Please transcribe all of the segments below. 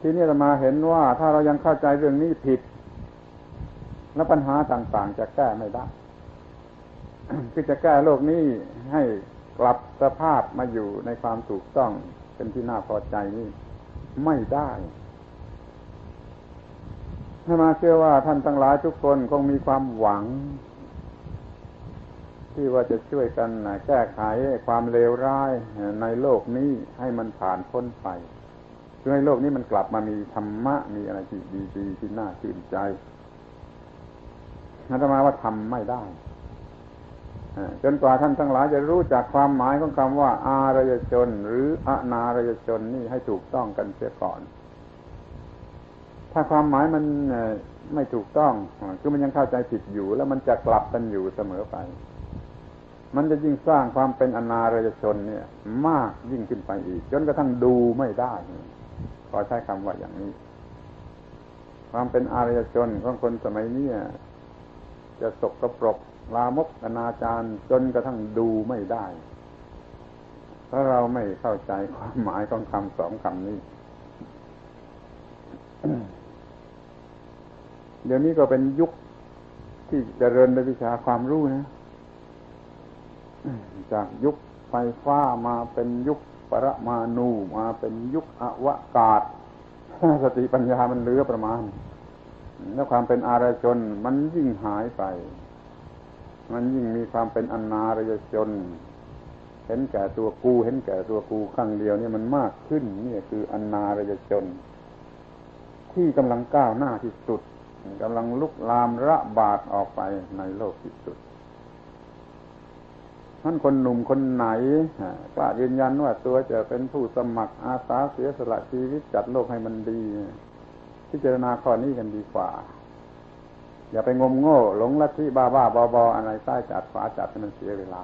ทีนี้จะมาเห็นว่าถ้าเรายังเข้าใจเรื่องนี้ผิด แล้วปัญหาต่างๆ จะแก้ไม่ได้คือจะแก้โลกนี้ให้กลับสภาพมาอยู่ในความถูกต้องเป็นที่น่าพอใจนี่ไม่ได้ถ้ามาเชื่อว่าท่านทั้งหลายทุกคนคงมีความหวัง ที่ว่าจะช่วยกันแก้ไขความเลวร้ายในโลกนี้ให้มันผ่านพ้นไป เพื่อให้โลกนี้มันกลับมามีธรรมะมีอะไรที่ดีๆที่น่าชื่นใจอาตมาว่าทำไม่ได้จนกว่าท่านทั้งหลายจะรู้จักความหมายของคำว่า อารยชน หรืออนารยชนนี่ให้ถูกต้องกันเสียก่อน ถ้าความหมายมันไม่ถูกต้องคือมันยังเข้าใจผิดอยู่ แล้วมันจะกลับกันอยู่เสมอไป มันจะยิ่งสร้างความเป็นอนารยชนเนี่ย มากยิ่งขึ้นไปอีก จนกระทั่งดูไม่ได้ ขอใช้คำว่าอย่างนี้ ความเป็นอารยชนของคนสมัยนี้จะสกปรกลามกอนาจารจนกระทั่งดูไม่ได้เพราเราไม่เข้าใจความหมายของคำสองคำนี้ เดี๋ยวนี้ก็เป็นยุคที่จเจริญในวิชาความรู้นะ จากยุคไฟฟ้ามาเป็นยุค ปรมาณูมาเป็นยุคอวกาศ สติปัญญามันเหลือประมาณ แล้วความเป็นอารชนมันยิ่งหายไป มันยิ่งมีความเป็นอนารยชน เห็นแก่ตัวกู เห็นแก่ตัวกูข้างเดียวเนี่ยมันมากขึ้นนี่คืออนารยชน ที่กำลังก้าวหน้าที่สุดกำลังลุกลามระบาดออกไปในโลกที่สุด ท่านคนหนุ่มคนไหนกล้ายืนยันว่าตัวจะเป็นผู้สมัครอาสาเสียสละชีวิตจัดโลกให้มันดี พิจารณาข้อนี้กันดีกว่า อย่าไปงมโง่ หลงลัทธิบ้าบ้าบอบออะไรใต้จัดฝาจัดให้มันเสียเวลา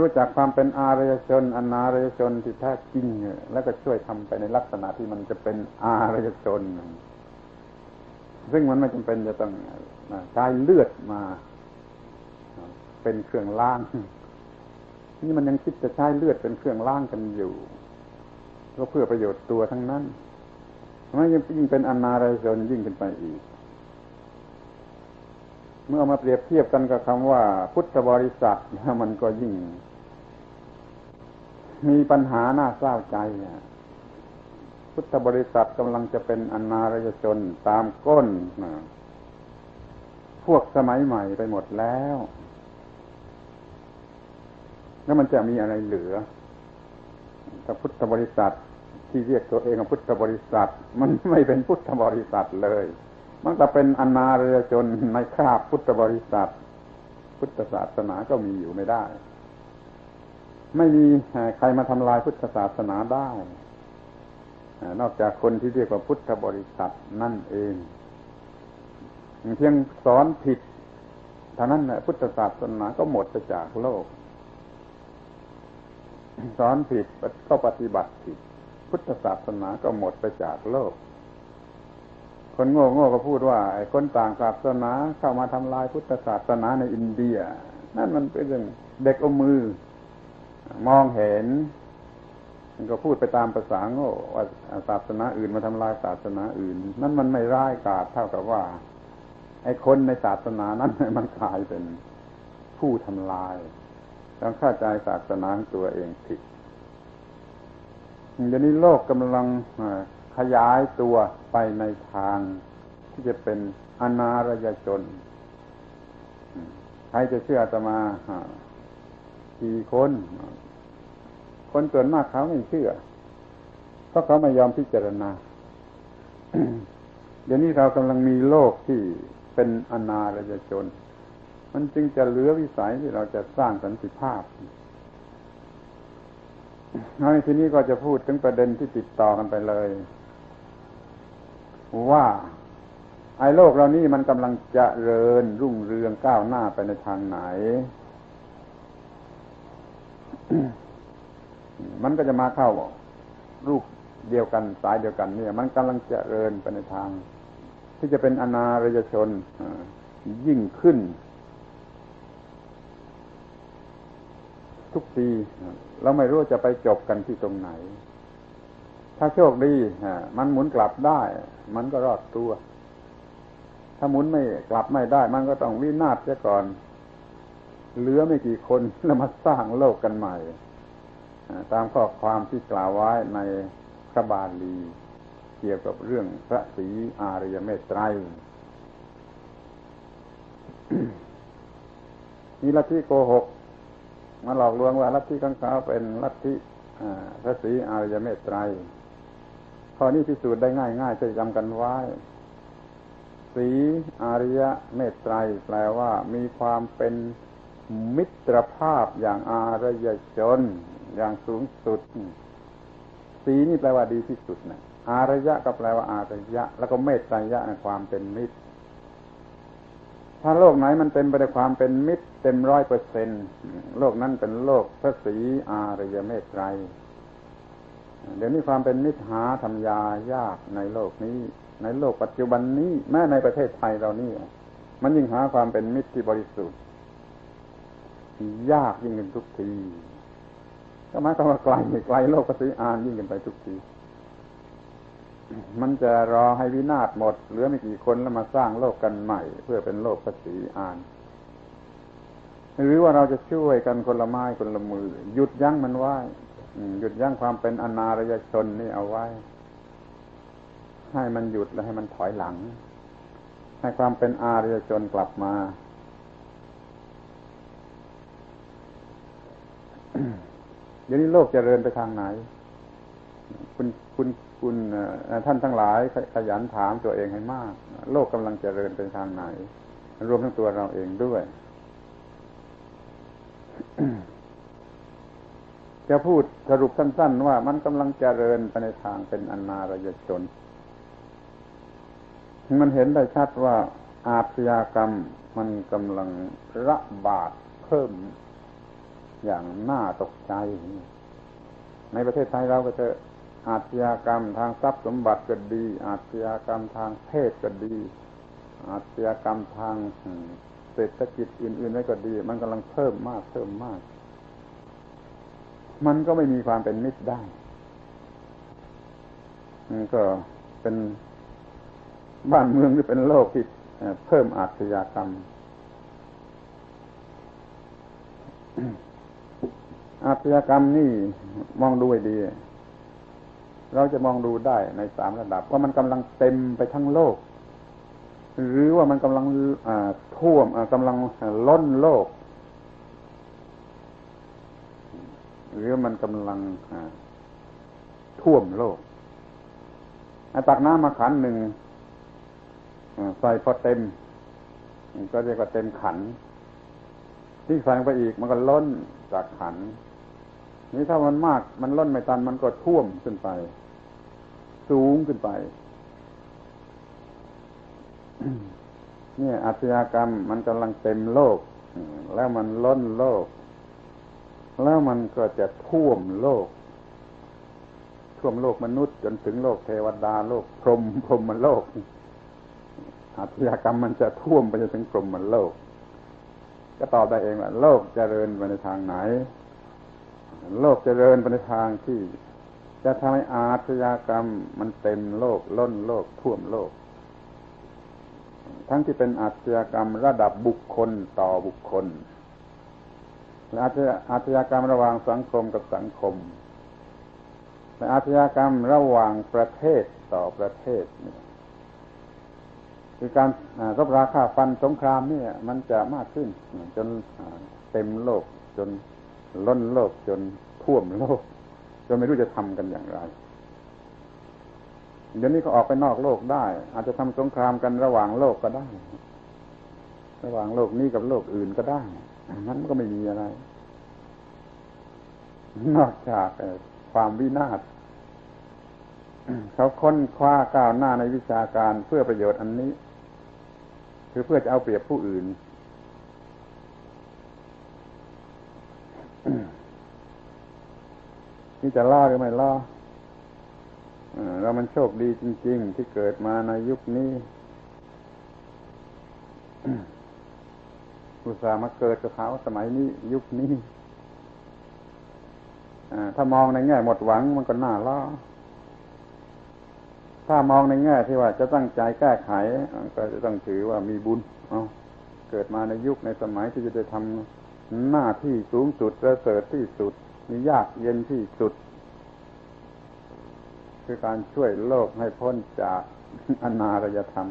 รู้จักความเป็นอารยชนอนารยชนที่แท้จริงแล้วก็ช่วยทำไปในลักษณะที่มันจะเป็นอารยชนซึ่งมันไม่จำเป็นจะต้องใช้เลือดมา เป็นเครื่องล้าง นี่มันยังคิดจะใช้เลือดเป็นเครื่องล้างกันอยู่ ก็เพื่อประโยชน์ตัวทั้งนั้นมันยิ่งเป็นอนารายชนยิ่งขึ้นไปอีก เมื่อมาเปรียบเทียบกันกับคำว่า พุทธบริษัทมันก็ยิ่ง มีปัญหาหน้าเศร้าใจพุทธบริษัทกำลังจะเป็นอนารยชนตามก้นพวกสมัยใหม่ไปหมดแล้ว แล้วมันจะมีอะไรเหลือถ้าพุทธบริษัทที่เรียกตัวเองว่าพุทธบริษัท มันไม่เป็นพุทธบริษัทเลย มันจะเป็นอนาเรือจนในคาบพุทธบริษัท พุทธศาสนาก็มีอยู่ไม่ได้ ไม่มีใครมาทำลายพุทธศาสนาได้นอกจากคนที่เรียกว่าพุทธบริษัทนั่นเองเพียงสอนผิดเท่านั้นแหละพุทธศาสนาก็หมดไปจากโลก สอนผิดก็ปฏิบัติผิด พุทธศาสนาก็หมดไปจากโลก คนโง่โง่ก็พูดว่าไอ้คนต่างศาสนาเข้ามาทำลายพุทธศาสนาในอินเดีย นั่นมันเป็นเรื่องเด็กอมือ มองเห็นก็พูดไปตามภาษาโง่ว่าศาสนาอื่นมาทำลายศาสนาอื่น นั่นมันไม่ร้ายกาจเท่ากับว่า ไอ้คนในศาสนานั้นมันกลายเป็นผู้ทำลาย ต้องเข้าใจศาสนาตัวเองผิดเดี๋ยวนี้โลกกำลังขยายตัวไปในทางที่จะเป็นอนารยชนใครจะเชื่อจะมากี่คน คนส่วนมากเขาไม่เชื่อ เพราะเขาไม่ยอมพิจารณา เดี๋ยวนี้เรากำลังมีโลกที่เป็นอนารยชน มันจึงจะเหลือวิสัยที่เราจะสร้างสันติภาพในที่นี้ก็จะพูดถึงประเด็นที่ติดต่อกันไปเลย ว่าไอ้โลกเรานี่มันกำลังจะเริญรุ่งเรืองก้าวหน้าไปในทางไหน มันก็จะมาเข้ารูปเดียวกันสายเดียวกัน เนี่ย มันกำลังจะเริญไปในทาง ที่จะเป็นอนารยชนยิ่งขึ้น ทุกทีเราไม่รู้จะไปจบกันที่ตรงไหน ถ้าโชคดีมันหมุนกลับได้ มันก็รอดตัว ถ้าหมุนไม่กลับไม่ได้ มันก็ต้องวินาศเสียก่อน เหลือไม่กี่คนแล้วมาสร้างโลกกันใหม่ตามข้อความที่กล่าวไว้ในพระบาลี เกี่ยวกับเรื่องพระศรีอารยเมตไตรมีลัทธิโกหก มาหลอกลวงว่าลัทธิข้งขาเป็นลัทธิพระศรีอารยเมตไตรข้อนี้พิสูจน์ได้ง่ายง่ายจะจำกันไว้สีอารยเมตไตรแปลว่า มีความเป็นมิตรภาพอย่างอารยชน อย่างสูงสุด สีนี่แปลว่าดีที่สุดนะอารยะก็แปลว่าอารยะ แล้วก็เมตไตรยะในความเป็นมิตร ถ้าโลกไหนมันเต็มไปด้วยความเป็นมิตรเต็มร้อยเปอร์เซ็นโลกนั้นเป็นโลกพระศรีอารยเมตไตรเดี๋ยวนี้ความเป็นมิตรหาทำยายากในโลกนี้ ในโลกปัจจุบันนี้ แม้ในประเทศไทยเรานี่มันยิ่งหาความเป็นมิตรที่บริสุทธิ์ยากยิ่งขึ้นทุกทีก็หมายความว่าไกลไกลโลกภาษีอานยิ่งขึ้นไปทุกที มันจะรอให้วินาศหมด เหลือไม่กี่คนแล้วมาสร้างโลกกันใหม่ เพื่อเป็นโลกภาษีอาน หรือว่าเราจะช่วยกันคนละไม้คนละมือ หยุดยั้งมันไว้หยุดยั้งความเป็นอนารยชนนี่เอาไว้ ให้มันหยุดแล้วให้มันถอยหลัง ให้ความเป็นอารยชนกลับมาเดี๋ยวนี้โลกจเจริญไปทางไหน คุณคุณ คุณท่านทั้งหลายขยันถามตัวเองให้มาก โลกกำลังเจริญไปทางไหน รวมทั้งตัวเราเองด้วย จะพูดสรุปสั้น ๆ ว่ามันกำลังเจริญไปในทางเป็นอนารยชน มันเห็นได้ชัดว่าอาชญากรรมมันกำลังระบาดเพิ่มอย่างน่าตกใจ ในประเทศไทยเราก็จะ อาชญากรรมทางทรัพย์สมบัติก็ดี อาชญากรรมทางเพศก็ดี อาชญากรรมทางเศรษฐกิจอื่นๆนั่นก็ดี มันกำลังเพิ่มมากเพิ่มมาก มันก็ไม่มีความเป็นมิตรได้มันก็เป็นบ้านเมืองที่เป็นโลกที่เพิ่มอาชญากรรม อาชญากรรมนี่มองดูให้ดี เราจะมองดูได้ในสามระดับ ว่ามันกำลังเต็มไปทั้งโลก หรือว่ามันกำลังท่วมกำลังล้นโลก หรือมันกำลังท่วมโลกตักน้ำมาขันหนึ่งใส่พอเต็ม ก็เรียกว่าเต็มขัน ที่ใส่ไปอีกมันก็ล้นจากขัน นี่ถ้ามันมากมันล้นไม่ตันมันก็ท่วมขึ้นไป สูงขึ้นไป นี่อาชญากรรมมันกำลังเต็มโลก แล้วมันล้นโลก แล้วมันก็จะท่วมโลก ท่วมโลกมนุษย์จนถึงโลกเทวดาโลกพรหมพรหมโลกอาชญากรรมมันจะท่วมไปจนถึงพรหมโลก ก็ตอบได้เองว่าโลกจเจริญไปในทางไหน โลกจเจริญไปในทางที่ จะทำให้อาชญากรรมมันเต็มโลกล้นโลกท่วมโลก ทั้งที่เป็นอาชญากรรมระดับบุคคลต่อบุคคลและอาชญากรรมระหว่างสังคมกับสังคมและอาชญากรรมระหว่างประเทศต่อประเทศเนี่ยคือการรบราค่าฟันสงครามเนี่ย มันจะมากขึ้นจนเต็มโลกจน ล้นโลกจนท่วมโลกจนไม่รู้จะทำกันอย่างไรเดี๋ยวนี้ก็ออกไปนอกโลกได้ อาจจะทำสงครามกันระหว่างโลกก็ได้ ระหว่างโลกนี้กับโลกอื่นก็ได้นั้นก็ไม่มีอะไร นอกจากความวินาศเขาค้นคว้าก้าวหน้าในวิชาการเพื่อประโยชน์อันนี้ คือเพื่อจะเอาเปรียบผู้อื่น ที่จะล่าหรือไม่ล่าเรามันโชคดีจริง ๆ ที่เกิดมาในยุคนี้อุตส่าห์มาเกิดกับเขาสมัยนี้ ยุคนี้ถ้ามองในแง่หมดหวังมันก็น่าล่อถ้ามองในแง่ที่ว่าจะตั้งใจแก้ไข ก็จะต้องถือว่ามีบุญเเกิดมาในยุคในสมัยที่จะได้ทำหน้าที่สูงสุดและเสริฐที่สุด มียากเย็นที่สุด คือการช่วยโลกให้พ้นจากอนารยธรรม